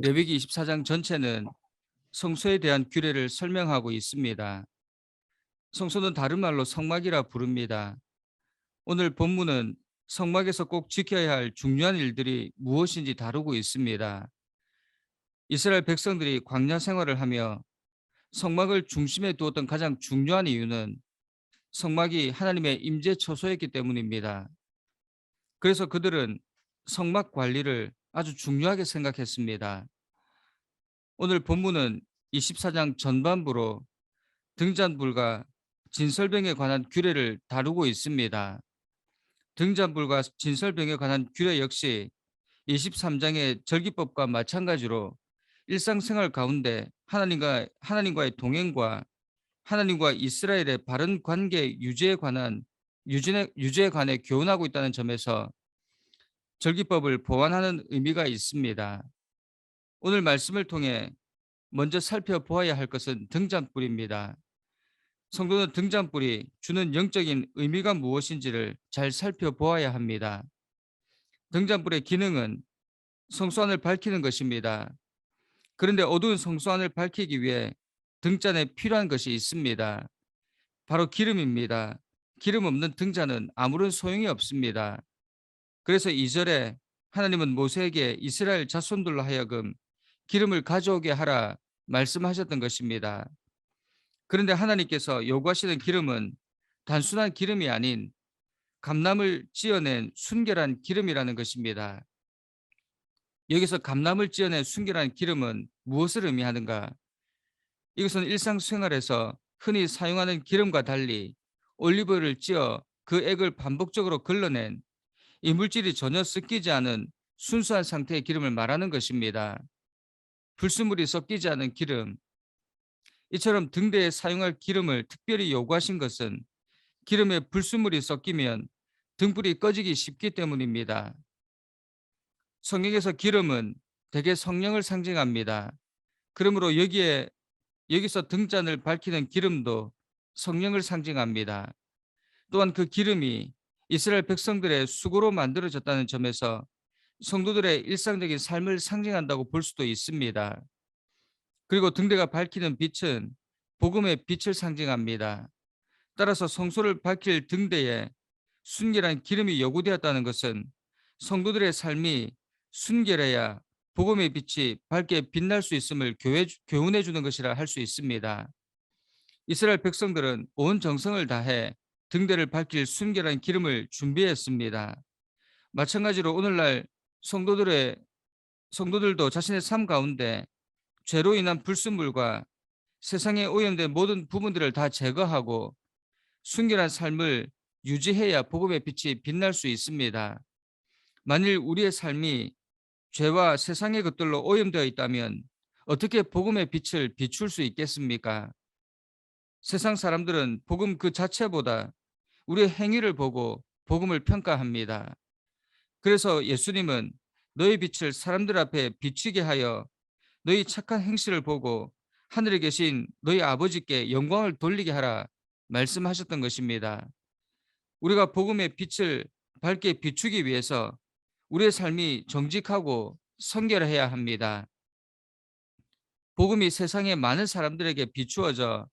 레위기 24장 전체는 성소에 대한 규례를 설명하고 있습니다. 성소는 다른 말로 성막이라 부릅니다. 오늘 본문은 성막에서 꼭 지켜야 할 중요한 일들이 무엇인지 다루고 있습니다. 이스라엘 백성들이 광야 생활을 하며 성막을 중심에 두었던 가장 중요한 이유는 성막이 하나님의 임재 처소였기 때문입니다. 그래서 그들은 성막 관리를 아주 중요하게 생각했습니다. 오늘 본문은 24장 전반부로 등잔불과 진설병에 관한 규례를 다루고 있습니다. 등잔불과 진설병에 관한 규례 역시 23장의 절기법과 마찬가지로 일상생활 가운데 하나님과 하나님과의 동행과 하나님과 이스라엘의 바른 관계 유지에 관한 유지에, 유지에 관해 교훈하고 있다는 점에서 절기법을 보완하는 의미가 있습니다. 오늘 말씀을 통해 먼저 살펴보아야 할 것은 등잔불입니다. 성도는 등잔불이 주는 영적인 의미가 무엇인지를 잘 살펴보아야 합니다. 등잔불의 기능은 성소 안을 밝히는 것입니다. 그런데 어두운 성소 안을 밝히기 위해 등잔에 필요한 것이 있습니다. 바로 기름입니다. 기름 없는 등잔은 아무런 소용이 없습니다. 그래서 이절에 하나님은 모세에게 이스라엘 자손들로 하여금 기름을 가져오게 하라 말씀하셨던 것입니다. 그런데 하나님께서 요구하시는 기름은 단순한 기름이 아닌 감남을 찌어낸 순결한 기름이라는 것입니다. 여기서 감남을 찌어낸 순결한 기름은 무엇을 의미하는가? 이것은 일상생활에서 흔히 사용하는 기름과 달리 올리브를 찌어 그 액을 반복적으로 걸러낸 이 물질이 전혀 섞이지 않은 순수한 상태의 기름을 말하는 것입니다. 불순물이 섞이지 않은 기름. 이처럼 등대에 사용할 기름을 특별히 요구하신 것은 기름에 불순물이 섞이면 등불이 꺼지기 쉽기 때문입니다. 성경에서 기름은 대개 성령을 상징합니다. 그러므로 여기에 여기서 등잔을 밝히는 기름도 성령을 상징합니다. 또한 그 기름이 이스라엘 백성들의 수고로 만들어졌다는 점에서 성도들의 일상적인 삶을 상징한다고 볼 수도 있습니다. 그리고 등대가 밝히는 빛은 복음의 빛을 상징합니다. 따라서 성소를 밝힐 등대에 순결한 기름이 요구되었다는 것은 성도들의 삶이 순결해야 복음의 빛이 밝게 빛날 수 있음을 교훈해 주는 것이라 할 수 있습니다. 이스라엘 백성들은 온 정성을 다해 등대를 밝힐 순결한 기름을 준비했습니다. 마찬가지로 오늘날 성도들의 성도들도 자신의 삶 가운데 죄로 인한 불순물과 세상에 오염된 모든 부분들을 다 제거하고 순결한 삶을 유지해야 복음의 빛이 빛날 수 있습니다. 만일 우리의 삶이 죄와 세상의 것들로 오염되어 있다면 어떻게 복음의 빛을 비출 수 있겠습니까? 세상 사람들은 복음 그 자체보다 우리의 행위를 보고 복음을 평가합니다. 그래서 예수님은 너희 빛을 사람들 앞에 비치게 하여 너희 착한 행실을 보고 하늘에 계신 너희 아버지께 영광을 돌리게 하라 말씀하셨던 것입니다. 우리가 복음의 빛을 밝게 비추기 위해서 우리의 삶이 정직하고 성결해야 합니다. 복음이 세상의 많은 사람들에게 비추어져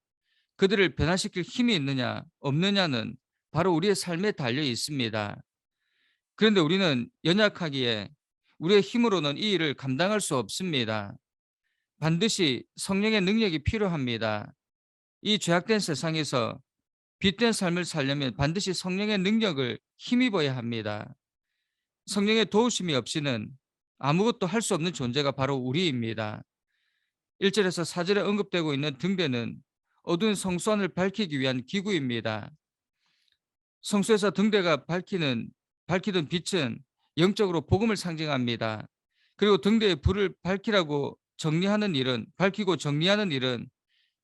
그들을 변화시킬 힘이 있느냐 없느냐는 바로 우리의 삶에 달려 있습니다. 그런데 우리는 연약하기에 우리의 힘으로는 이 일을 감당할 수 없습니다. 반드시 성령의 능력이 필요합니다. 이 죄악된 세상에서 빛된 삶을 살려면 반드시 성령의 능력을 힘입어야 합니다. 성령의 도우심이 없이는 아무것도 할 수 없는 존재가 바로 우리입니다. 1절에서 4절에 언급되고 있는 등대는 어두운 성수 안을 밝히기 위한 기구입니다. 성수에서 등대가 밝히는 밝히던 빛은 영적으로 복음을 상징합니다. 그리고 등대의 불을 밝히라고 정리하는 일은 밝히고 정리하는 일은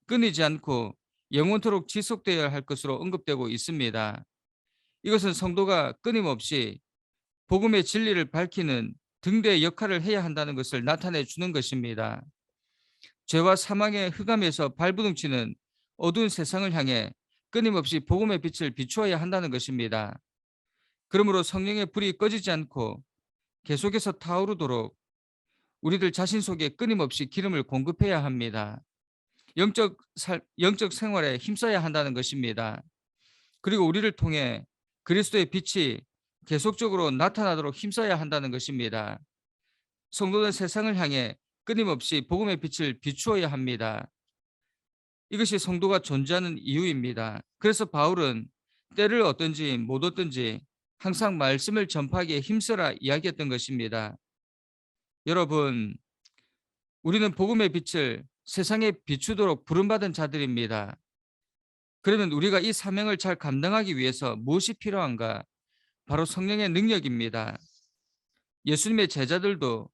끊이지 않고 영원토록 지속되어야 할 것으로 언급되고 있습니다. 이것은 성도가 끊임없이 복음의 진리를 밝히는 등대의 역할을 해야 한다는 것을 나타내 주는 것입니다. 죄와 사망의 흑암에서 발부둥치는 어두운 세상을 향해 끊임없이 복음의 빛을 비추어야 한다는 것입니다. 그러므로 성령의 불이 꺼지지 않고 계속해서 타오르도록 우리들 자신 속에 끊임없이 기름을 공급해야 합니다. 영적 살, 영적 생활에 힘써야 한다는 것입니다. 그리고 우리를 통해 그리스도의 빛이 계속적으로 나타나도록 힘써야 한다는 것입니다. 성도는 세상을 향해 끊임없이 복음의 빛을 비추어야 합니다. 이것이 성도가 존재하는 이유입니다. 그래서 바울은 때를 어떤지 못 어떤지 항상 말씀을 전파하기에 힘써라 이야기했던 것입니다. 여러분, 우리는 복음의 빛을 세상에 비추도록 부름받은 자들입니다. 그러면 우리가 이 사명을 잘 감당하기 위해서 무엇이 필요한가? 바로 성령의 능력입니다. 예수님의 제자들도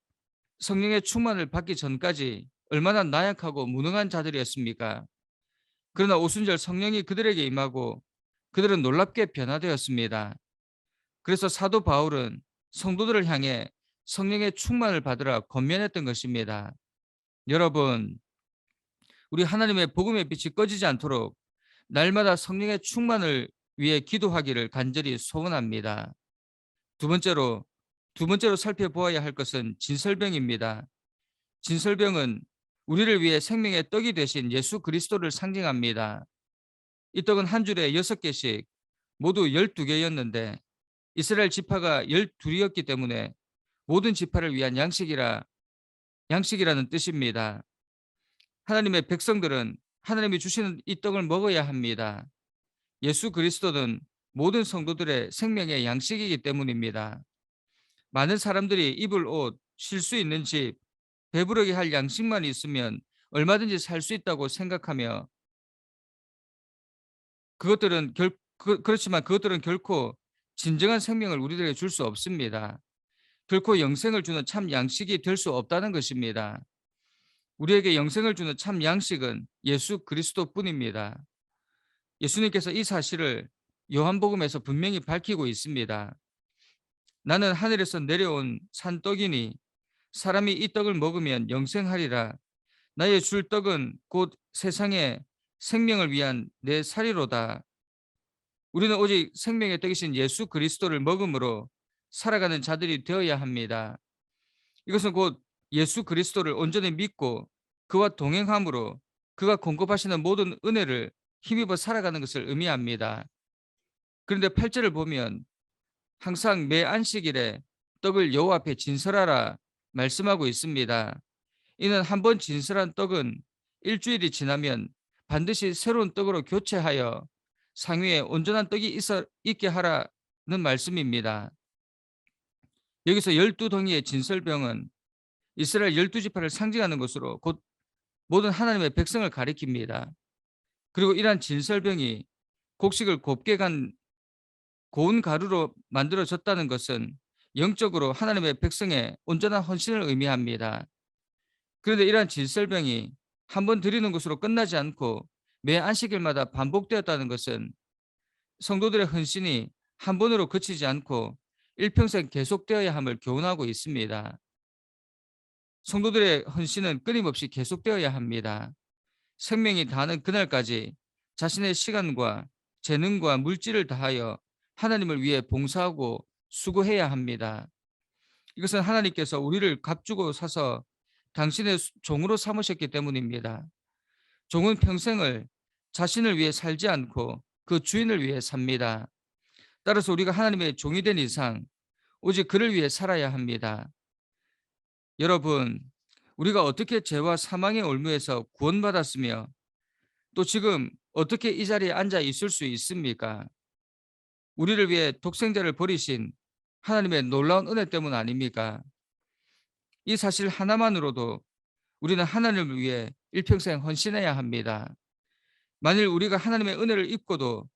성령의 충만을 받기 전까지 얼마나 나약하고 무능한 자들이었습니까? 그러나 오순절 성령이 그들에게 임하고 그들은 놀랍게 변화되었습니다. 그래서 사도 바울은 성도들을 향해 성령의 충만을 받으라 권면했던 것입니다. 여러분, 우리 하나님의 복음의 빛이 꺼지지 않도록 날마다 성령의 충만을 위해 기도하기를 간절히 소원합니다. 두 번째로 두 번째로 살펴보아야 할 것은 진설병입니다. 진설병은 우리를 위해 생명의 떡이 되신 예수 그리스도를 상징합니다. 이 떡은 한 줄에 여섯 개씩 모두 열두 개였는데 이스라엘 지파가 열둘이었기 때문에 모든 지파를 위한 양식이라 양식이라는 뜻입니다. 하나님의 백성들은 하나님이 주시는 이 떡을 먹어야 합니다. 예수 그리스도는 모든 성도들의 생명의 양식이기 때문입니다. 많은 사람들이 입을 옷, 쉴 수 있는 집, 배부르게 할 양식만 있으면 얼마든지 살 수 있다고 생각하며 그것들은 결, 그, 그렇지만 그것들은 결코 진정한 생명을 우리들에게 줄 수 없습니다. 결코 영생을 주는 참 양식이 될 수 없다는 것입니다. 우리에게 영생을 주는 참 양식은 예수 그리스도뿐입니다. 예수님께서 이 사실을 요한복음에서 분명히 밝히고 있습니다. 나는 하늘에서 내려온 산떡이니 사람이 이 떡을 먹으면 영생하리라. 나의 줄 떡은 곧 세상의 생명을 위한 내 살이로다. 우리는 오직 생명의 떡이신 예수 그리스도를 먹음으로 살아가는 자들이 되어야 합니다. 이것은 곧 예수 그리스도를 온전히 믿고 그와 동행함으로 그가 공급하시는 모든 은혜를 힘입어 살아가는 것을 의미합니다. 그런데 8절을 보면 항상 매 안식일에 떡을 여호와 앞에 진설하라 말씀하고 있습니다. 이는 한 번 진설한 떡은 일주일이 지나면 반드시 새로운 떡으로 교체하여 상위에 온전한 떡이 있어 있게 하라는 말씀입니다. 여기서 열두 덩이의 진설병은 이스라엘 열두 지파를 상징하는 것으로 곧 모든 하나님의 백성을 가리킵니다. 그리고 이러한 진설병이 곡식을 곱게 간 고운 가루로 만들어졌다는 것은 영적으로 하나님의 백성의 온전한 헌신을 의미합니다. 그런데 이러한 진설병이 한 번 드리는 것으로 끝나지 않고 매 안식일마다 반복되었다는 것은 성도들의 헌신이 한 번으로 그치지 않고 일평생 계속되어야 함을 교훈하고 있습니다. 성도들의 헌신은 끊임없이 계속되어야 합니다. 생명이 다하는 그날까지 자신의 시간과 재능과 물질을 다하여 하나님을 위해 봉사하고 수고해야 합니다. 이것은 하나님께서 우리를 값주고 사서 당신의 종으로 삼으셨기 때문입니다. 종은 평생을 자신을 위해 살지 않고 그 주인을 위해 삽니다. 따라서 우리가 하나님의 종이 된 이상 오직 그를 위해 살아야 합니다. 여러분, 우리가 어떻게 죄와 사망의 올무에서 구원받았으며 또 지금 어떻게 이 자리에 앉아 있을 수 있습니까? 우리를 위해 독생자를 버리신 하나님의 놀라운 은혜 때문 아닙니까? 이 사실 하나만으로도 우리는 하나님을 위해 일평생 헌신해야 합니다. 만일 우리가 하나님의 은혜를 입고도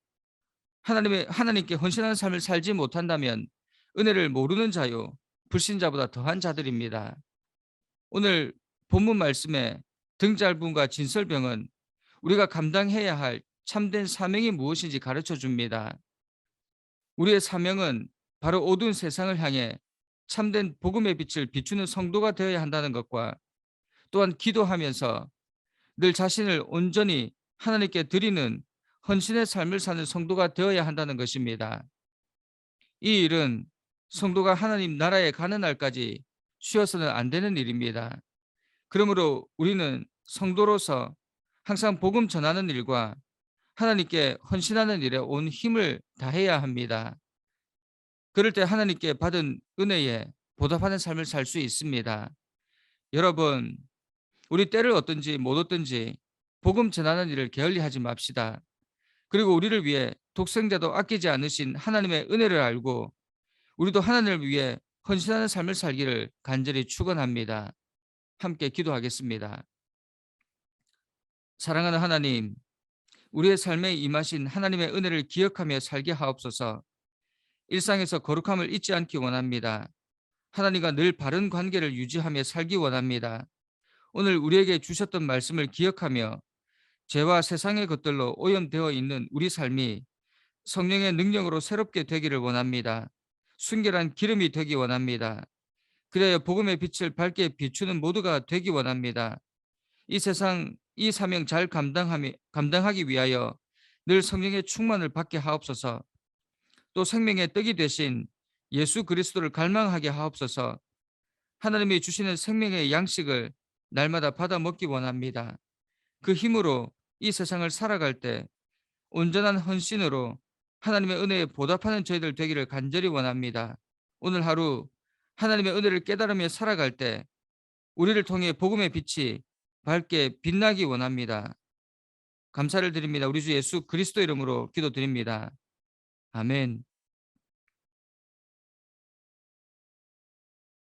하나님의 하나님께 헌신하는 삶을 살지 못한다면 은혜를 모르는 자요 불신자보다 더한 자들입니다. 오늘 본문 말씀에 등잘분과 진설병은 우리가 감당해야 할 참된 사명이 무엇인지 가르쳐 줍니다. 우리의 사명은 바로 어두운 세상을 향해 참된 복음의 빛을 비추는 성도가 되어야 한다는 것과 또한 기도하면서 늘 자신을 온전히 하나님께 드리는 헌신의 삶을 사는 성도가 되어야 한다는 것입니다. 이 일은 성도가 하나님 나라에 가는 날까지 쉬어서는 안 되는 일입니다. 그러므로 우리는 성도로서 항상 복음 전하는 일과 하나님께 헌신하는 일에 온 힘을 다해야 합니다. 그럴 때 하나님께 받은 은혜에 보답하는 삶을 살 수 있습니다. 여러분, 우리 때를 어떤지 못 어떤지 복음 전하는 일을 게을리 하지 맙시다. 그리고 우리를 위해 독생자도 아끼지 않으신 하나님의 은혜를 알고 우리도 하나님을 위해 헌신하는 삶을 살기를 간절히 축원합니다. 함께 기도하겠습니다. 사랑하는 하나님, 우리의 삶에 임하신 하나님의 은혜를 기억하며 살게 하옵소서. 일상에서 거룩함을 잊지 않기 원합니다. 하나님과 늘 바른 관계를 유지하며 살기 원합니다. 오늘 우리에게 주셨던 말씀을 기억하며 죄와 세상의 것들로 오염되어 있는 우리 삶이 성령의 능력으로 새롭게 되기를 원합니다. 순결한 기름이 되기 원합니다. 그래야 복음의 빛을 밝게 비추는 모두가 되기 원합니다. 이 세상 이 사명 잘 감당하기 위하여 늘 성령의 충만을 받게 하옵소서. 또 생명의 떡이 되신 예수 그리스도를 갈망하게 하옵소서. 하나님이 주시는 생명의 양식을 날마다 받아 먹기 원합니다. 그 힘으로 이 세상을 살아갈 때 온전한 헌신으로 하나님의 은혜에 보답하는 저희들 되기를 간절히 원합니다. 오늘 하루 하나님의 은혜를 깨달으며 살아갈 때 우리를 통해 복음의 빛이 밝게 빛나기 원합니다. 감사를 드립니다. 우리 주 예수 그리스도 이름으로 기도드립니다. 아멘.